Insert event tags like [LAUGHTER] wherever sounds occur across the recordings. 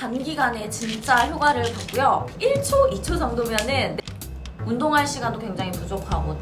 단기간에 진짜 효과를 봤고요. 1초, 2초 정도면은 운동할 시간도 굉장히 부족하고.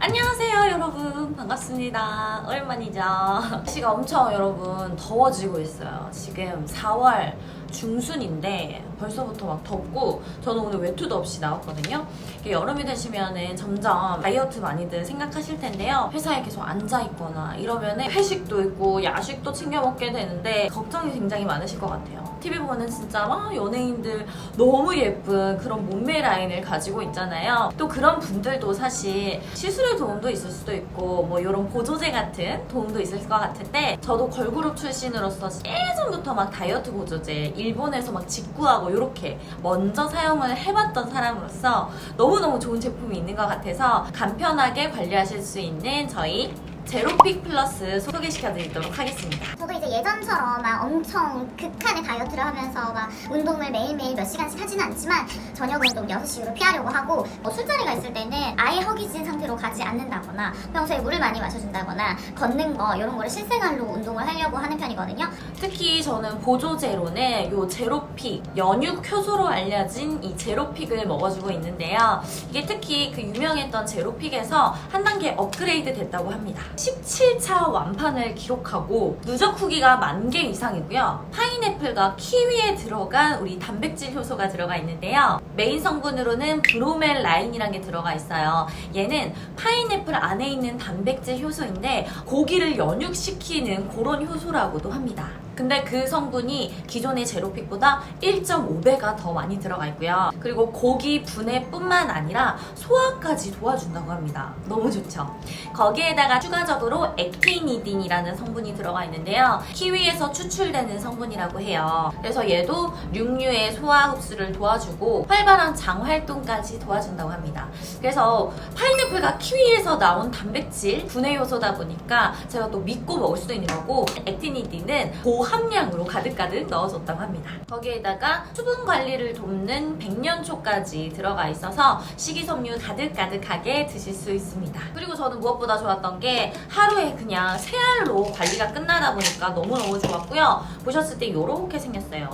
안녕하세요 여러분. 반갑습니다. 오랜만이죠? [LAUGHS] 날씨가 엄청 여러분 더워지고 있어요. 지금 4월 중순인데 벌써부터 막 덥고 저는 오늘 외투도 없이 나왔거든요. 여름이 되시면은 점점 다이어트 많이들 생각하실 텐데요. 회사에 계속 앉아 있거나 이러면은 회식도 있고 야식도 챙겨 먹게 되는데 걱정이 굉장히 많으실 것 같아요 TV 보면은 진짜 막 연예인들 너무 예쁜 그런 몸매 라인을 가지고 있잖아요. 또 그런 분들도 사실 시술의 도움도 있을 수도 있고 뭐 이런 보조제 같은 도움도 있을 것 같은데 저도 걸그룹 출신으로서 예전부터 막 다이어트 보조제 일본에서 막 직구하고 이렇게 먼저 사용을 해봤던 사람으로서 너무너무 좋은 제품이 있는 것 같아서 간편하게 관리하실 수 있는 저희 제로픽 플러스 소개시켜 드리도록 하겠습니다. 저도 이제 예전처럼 막 엄청 극한의 다이어트를 하면서 막 운동을 매일매일 몇 시간씩 하지는 않지만 저녁 운동 6시 이후로 피하려고 하고 뭐 술자리가 있을 때는 아예 허기진 상태로 가지 않는다거나 평소에 물을 많이 마셔준다거나 걷는 거 이런 거를 실생활로 운동을 하려고 하는 편이거든요. 특히 저는 보조제로는 요 제로 픽 연육 효소로 알려진 이 제로픽을 먹어주고 있는데요. 이게 특히 그 유명했던 제로픽에서 한 단계 업그레이드 됐다고 합니다. 17 차 완판을 기록하고 누적 후기가 만 개 이상이고요. 파인애플과 키위에 들어간 우리 단백질 효소가 들어가 있는데요. 메인 성분으로는 브로멜 라인이라는 게 들어가 있어요. 얘는 파인애플 안에 있는 단백질 효소인데 고기를 연육시키는 그런 효소라고도 합니다. 근데 그 성분이 기존의 제로픽보다 1.5배가 더 많이 들어가 있고요. 그리고 고기 분해뿐만 아니라 소화까지 도와준다고 합니다. 너무 좋죠. 거기에다가 추가적으로 액 티니딘이라는 성분이 들어가 있는데요. 키위에서 추출되는 성분이라고 해요. 그래서 얘도 육류의 소화 흡수를 도와주고 활발한 장 활동까지 도와준다고 합니다. 그래서 파인애플과 키위에서 나온 단백질 분해 요소다 보니까 제가 또 믿고 먹을 수도 있는 거고 액티니딘은 고함량으로 가득가득 넣어줬다고 합니다. 거기에다가 수분 관리를 돕는 백년초까지 들어가 있어서 식이섬유 가득가득하게 드실 수 있습니다. 그리고 저는 무엇보다 좋았던 게 하루에 그냥 세 알로 관리가 끝나다 보니까 너무너무 좋았고요. 보셨을 때 이렇게 생겼어요.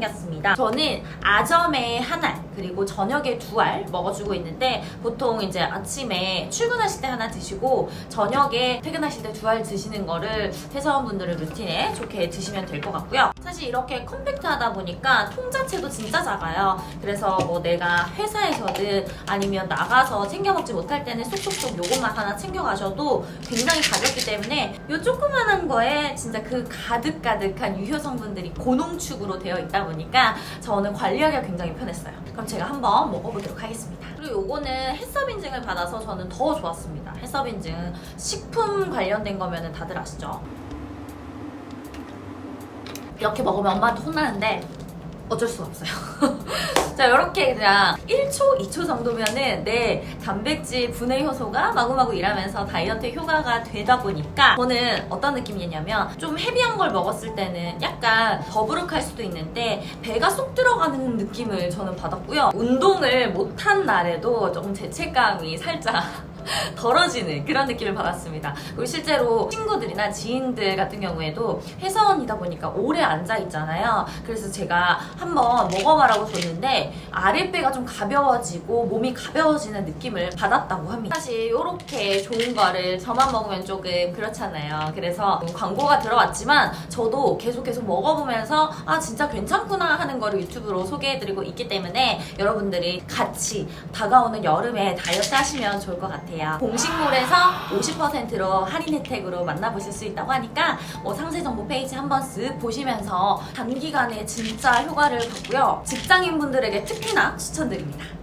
생겼습니다. 저는 아점에 한 알, 그리고 저녁에 두 알 먹어주고 있는데 보통 이제 아침에 출근하실 때 하나 드시고 저녁에 퇴근하실 때 두 알 드시는 거를 회사원분들의 루틴에 좋게 드시면 될 것 같고요. 사실 이렇게 컴팩트하다 보니까 통 자체도 진짜 작아요. 그래서 뭐 내가 회사에서든 아니면 나가서 챙겨 먹지 못할 때는 쏙쏙쏙 요것만 하나 챙겨 가셔도 굉장히 가볍기 때문에 요 조그만한 거에 진짜 그 가득가득한 유효 성분들이 고농축으로 되어 있다 보니까 저는 관리하기가 굉장히 편했어요. 그럼 제가 한번 먹어보도록 하겠습니다. 그리고 요거는 햇섭 인증을 받아서 저는 더 좋았습니다. 햇섭 인증 식품 관련된 거면은 다들 아시죠? 이렇게 먹으면 엄마한테 혼나는데 어쩔 수가 없어요. [LAUGHS] 자, 이렇게 그냥 1초, 2초 정도면은 내 단백질 분해 효소가 마구마구 일하면서 다이어트 효과가 되다 보니까 저는 어떤 느낌이냐면 좀 헤비한 걸 먹었을 때는 약간 더부룩할 수도 있는데 배가 쏙 들어가는 느낌을 저는 받았고요. 운동을 못한 날에도 조금 죄책감이 살짝 덜어지는 그런 느낌을 받았습니다. 그리고 실제로 친구들이나 지인들 같은 경우에도 회사원이다 보니까 오래 앉아 있잖아요. 그래서 제가 한번 먹어봐라고 줬는데 아랫배가 좀 가벼워지고 몸이 가벼워지는 느낌을 받았다고 합니다. 사실 이렇게 좋은 거를 저만 먹으면 조금 그렇잖아요. 그래서 광고가 들어왔지만 저도 계속 계속 먹어보면서 아 진짜 괜찮구나 하는 거를 유튜브로 소개해드리고 있기 때문에 여러분들이 같이 다가오는 여름에 다이어트 하시면 좋을 것 같아 요. 공식몰에서 50%로 할인 혜택으로 만나보실 수 있다고 하니까 뭐 상세 정보 페이지 한번 쓱 보시면서 단기간에 진짜 효과를 봤고요. 직장인분들에게 특히나 추천드립니다.